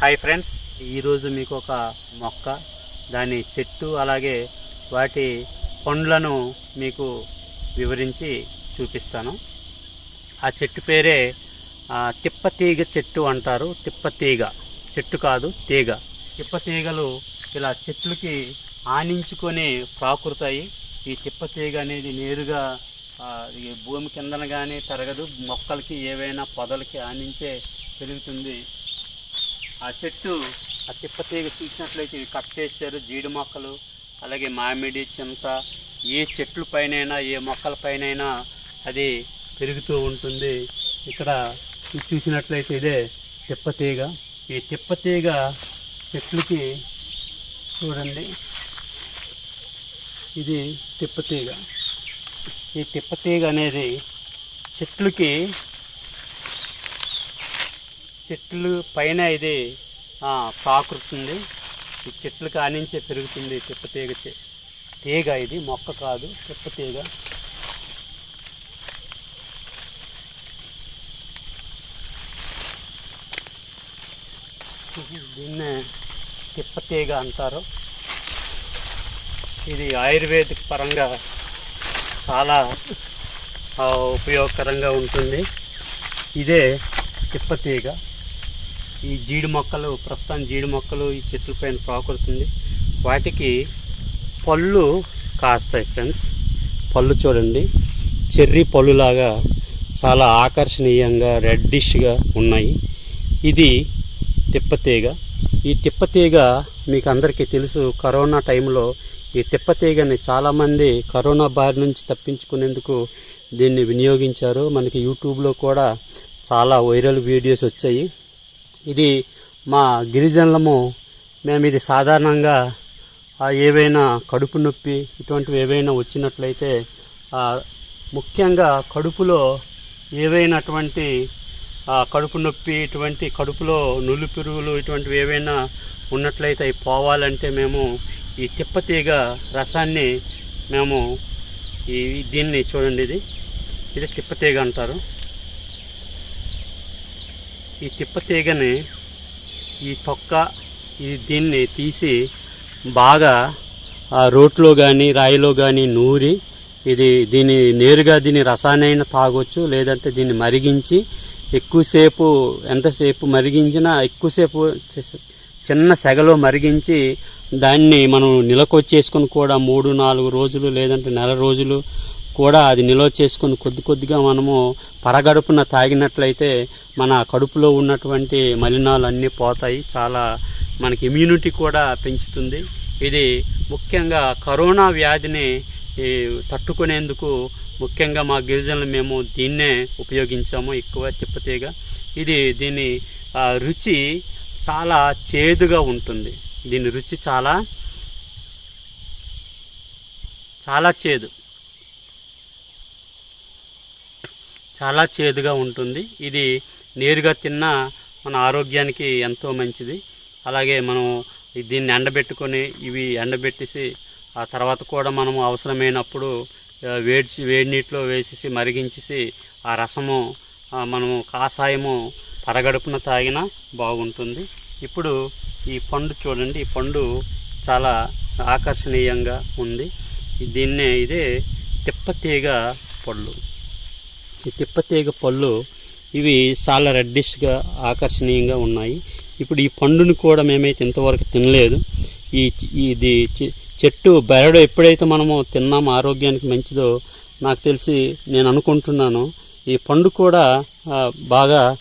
Hi friends ఈరోజు మీకు ఒక మొక్క దాని చెట్టు అలాగే వాటి పండ్లను మీకు వివరించి చూపిస్తాను. ఆ చెట్టు పేరే తిప్పతీగ చెట్టు అంటారు. తిప్పతీగ చెట్టు కాదు తీగ. తిప్పతీగలు ఇలా చెట్లకి ఆనించుకొని ప్రాకురుతాయి ఈ తిప్పతీగ అనేది నేరుగా భూమి కిందన కానీ పెరగదు మొక్కలకి ఏవైనా పొదలకి ఆనించే పెరుగుతుంది. ఆ చెట్టు ఆ తిప్పతీగ చూసినట్లయితే ఇవి కట్ చేశారు జీడి మొక్కలు అలాగే మామిడి చింత ఏ చెట్ల పైనైనా ఏ మొక్కల పైనైనా అది పెరుగుతూ ఉంటుంది. ఇక్కడ చూసినట్లయితే ఇదే తిప్పతీగ ఈ తిప్పతీగ చెట్లకి చూడండి. ఇది తిప్పతీగ ఈ తిప్పతీగ అనేది చెట్లకి చెట్లు పైన ఇది ఆ, పాకుతుంది. ఈ చెట్లు కానించే పెరుగుతుంది తిప్పతీగ తీగ తీగ ఇది మొక్క కాదు తిప్పతీగ దీన్నే తిప్పతీగ అంటారు. ఇది ఆయుర్వేదిక్ పరంగా చాలా ఉపయోగకరంగా ఉంటుంది. ఇదే తిప్పతీగ ఈ జీడి మొక్కలు ప్రస్తుతం జీడి మొక్కలు ఈ చెట్ల పైన పాకుడుతుంది వాటికి పళ్ళు కాస్తాయి ఫ్రెండ్స్. పళ్ళు చూడండి. చెర్రీ పళ్ళులాగా చాలా ఆకర్షణీయంగా రెడ్డిష్గా ఉన్నాయి. ఇది తిప్పతీగ. ఈ తిప్పతీగ మీకు అందరికీ తెలుసు కరోనా టైంలో ఈ తిప్పతీగని చాలామంది కరోనా బారి నుంచి తప్పించుకునేందుకు దీన్ని వినియోగించారు. మనకి యూట్యూబ్లో కూడా చాలా వైరల్ వీడియోస్ వచ్చాయి. ఇది మా గిరిజనులము. మేము ఇది సాధారణంగా ఏవైనా కడుపు నొప్పి ఇటువంటివి ఏవైనా వచ్చినట్లయితే ముఖ్యంగా కడుపులో ఏవైనటువంటి కడుపు నొప్పి ఇటువంటి కడుపులో నులు పురుగులు ఇటువంటివి ఏవైనా ఉన్నట్లయితే అవి పోవాలంటే మేము ఈ తిప్పతీగ రసాన్ని మేము ఈ దీన్ని చూడండి ఇది. ఇది తిప్పతీగ అంటారు. ఈ తిప్పతీగని ఈ తొక్క ఈ దీన్ని తీసి బాగా ఆ రోట్లో కానీ రాయిలో కానీ నూరి ఇది దీన్ని నేరుగా దీని రసాయనైనా తాగొచ్చు లేదంటే దీన్ని మరిగించి ఎక్కువసేపు ఎంతసేపు మరిగించినా ఎక్కువసేపు చిన్న సెగలో మరిగించి దాన్ని మనం నిలకొచ్చేసుకొని కూడా మూడు నాలుగు రోజులు లేదంటే నెల రోజులు కూడా అది నిల్వ చేసుకొని కొద్ది కొద్దిగా మనము పరగడుపున తాగినట్లయితే మన కడుపులో ఉన్నటువంటి మలినాలు అన్నీ పోతాయి. చాలా మనకి ఇమ్యూనిటీ కూడా పెంచుతుంది. ఇది ముఖ్యంగా కరోనా వ్యాధిని తట్టుకునేందుకు ముఖ్యంగా మా గిరిజనులు మేము దీన్నే ఉపయోగించాము ఎక్కువ తిప్పతీగ. ఇది దీని రుచి చాలా చేదుగా ఉంటుంది. దీని రుచి చాలా చాలా చేదు. చాలా చేదుగా ఉంటుంది. ఇది నేరుగా తిన్నా మన ఆరోగ్యానికి ఎంతో మంచిది. అలాగే మనం దీన్ని ఎండబెట్టుకొని ఇవి ఎండబెట్టేసి ఆ తర్వాత కూడా మనము అవసరమైనప్పుడు ఆ, వేడి వేడి నీటిలో వేసేసి మరిగించేసి ఆ రసము మనము కాషాయము పరగడుపున తాగినా బాగుంటుంది. ఇప్పుడు ఈ పండు చూడండి. ఈ పండు చాలా ఆకర్షణీయంగా ఉంది. దీన్నే ఇదే తిప్పతీగ పళ్ళు ఈ తిప్పతీగ పళ్ళు ఇవి చాలా రెడ్డిష్గా ఆకర్షణీయంగా ఉన్నాయి. ఇప్పుడు ఈ పండుని కూడా మేమైతే ఇంతవరకు తినలేదు. ఈ ఇది చె- చెట్టు బెరడు ఎప్పుడైతే మనము తిన్నామో ఆరోగ్యానికి మంచిదో నాకు తెలిసి నేను అనుకుంటున్నాను. ఈ పండు కూడా బాగా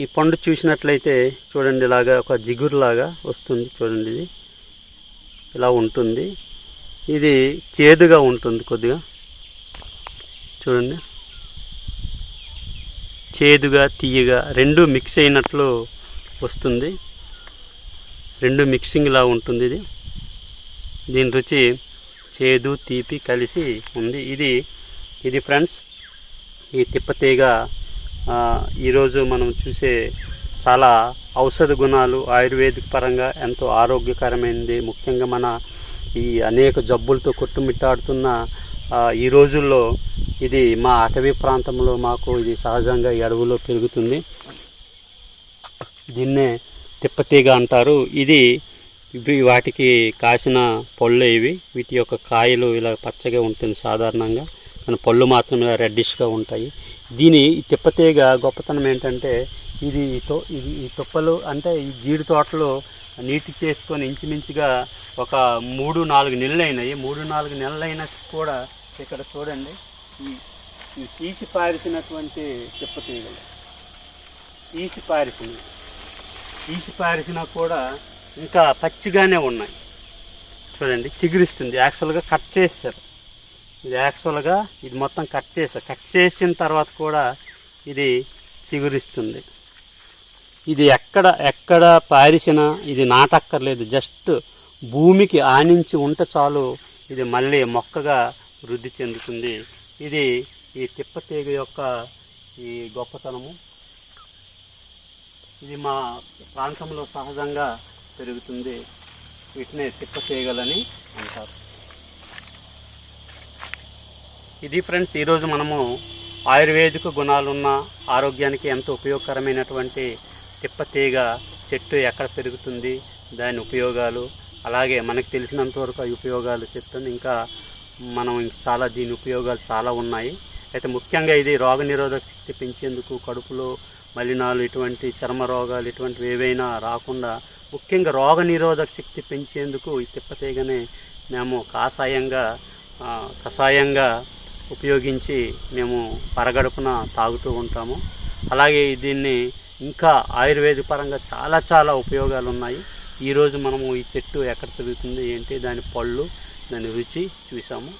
ఈ పండు చూసినట్లయితే చూడండి ఇలాగా ఒక జిగురులాగా వస్తుంది చూడండి ఇది. ఇలా ఉంటుంది. ఇది చేదుగా ఉంటుంది కొద్దిగా. చూడండి. చేదుగా తీయగా రెండు మిక్స్ అయినట్లు వస్తుంది. రెండు మిక్సింగ్లా ఉంటుంది ఇది. దీని రుచి చేదు తీపి కలిసి ఉంది. ఇది ఇది ఫ్రెండ్స్ ఈ తిప్పతీగ ఈరోజు మనం చూసే చాలా ఔషధ గుణాలు ఆయుర్వేదిక పరంగా ఎంతో ఆరోగ్యకరమైనది ముఖ్యంగా మన ఈ అనేక జబ్బులతో కొట్టుమిట్టాడుతున్న ఈ రోజుల్లో ఇది మా అటవీ ప్రాంతంలో మాకు ఇది సహజంగా ఈ అడవులో పెరుగుతుంది. దీన్నే తిప్పతీగ అంటారు. ఇది ఇవి వాటికి కాసిన పళ్ళు ఇవి. వీటి యొక్క కాయలు ఇలా పచ్చగా ఉంటుంది సాధారణంగా. మన పళ్ళు మాత్రం ఇలా రెడ్డిష్గా ఉంటాయి. దీని ఈ తిప్పతీగ గొప్పతనం ఏంటంటే ఇది తో ఇది ఈ తుప్పలు అంటే ఈ జీడి తోటలో నీటి చేసుకొని ఇంచుమించుగా ఒక మూడు నాలుగు నెలలు అయినాయి మూడు నాలుగు నెలలైనా కూడా ఇక్కడ చూడండి. ఈ తీసి పారిసినటువంటి తిప్పతీగలు తీసి పారిసినవి. తీసి పారిసినా కూడా ఇంకా పచ్చిగానే ఉన్నాయి. చూడండి చిగురిస్తుంది. యాక్చువల్గా కట్ చేస్తారు ఇది యాక్చువల్గా ఇది మొత్తం కట్ చేస్తారు కట్ చేసిన తర్వాత కూడా ఇది చిగురిస్తుంది. ఇది ఎక్కడ ఎక్కడ పారిసినా ఇది నాటక్కర్లేదు. జస్ట్ భూమికి ఆనించి ఉంటే చాలు ఇది మళ్ళీ మొక్కగా వృద్ధి చెందుతుంది. ఇది ఈ తిప్పతీగ యొక్క ఈ గొప్పతనము. ఇది మా ప్రాంతంలో సహజంగా పెరుగుతుంది. వీటినే తిప్పతీగలని అంటారు. ఇది ఫ్రెండ్స్ ఈరోజు మనము ఆయుర్వేదిక గుణాలున్న ఆరోగ్యానికి ఎంతో ఉపయోగకరమైనటువంటి తిప్పతీగ చెట్టు ఎక్కడ పెరుగుతుంది దాని ఉపయోగాలు అలాగే మనకు తెలిసినంత వరకు ఉపయోగాలు చెప్తాను. ఇంకా మనం చాలా దీని ఉపయోగాలు చాలా ఉన్నాయి. అయితే ముఖ్యంగా ఇది రోగనిరోధక శక్తి పెంచేందుకు కడుపులో మలినాలు ఇటువంటి చర్మ రోగాలు ఇటువంటివి ఏవైనా రాకుండా ముఖ్యంగా రోగనిరోధక శక్తి పెంచేందుకు ఈ తిప్పతీగనే మేము కాషాయంగా కషాయంగా ఉపయోగించి మేము పరగడుపున తాగుతూ ఉంటాము. అలాగే దీన్ని ఇంకా ఆయుర్వేద పరంగా చాలా చాలా ఉపయోగాలు ఉన్నాయి. ఈరోజు మనము ఈ చెట్టు ఎక్కడ తిరుగుతుంది ఏంటి దాని పళ్ళు దాని రుచి చూసాము.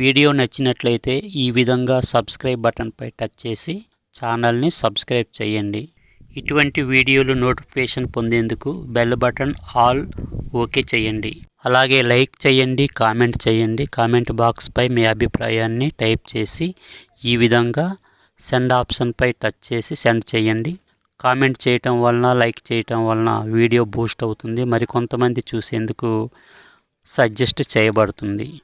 వీడియో నచ్చినట్లయితే ఈ విధంగా సబ్స్క్రైబ్ బటన్పై టచ్ చేసి ఛానల్ని సబ్స్క్రైబ్ చేయండి. ఇటువంటి వీడియోలు నోటిఫికేషన్ పొందేందుకు బెల్ బటన్ ఆల్ ఓకే చేయండి. అలాగే లైక్ చేయండి కామెంట్ చేయండి. కామెంట్ బాక్స్పై మీ అభిప్రాయాన్ని టైప్ చేసి ఈ విధంగా సెండ్ ఆప్షన్పై టచ్ చేసి సెండ్ చేయండి. కామెంట్ చేయటం వలన లైక్ చేయటం వలన వీడియో బూస్ట్ అవుతుంది. మరి కొంతమంది చూసేందుకు సజెస్ట్ చేయబడుతుంది.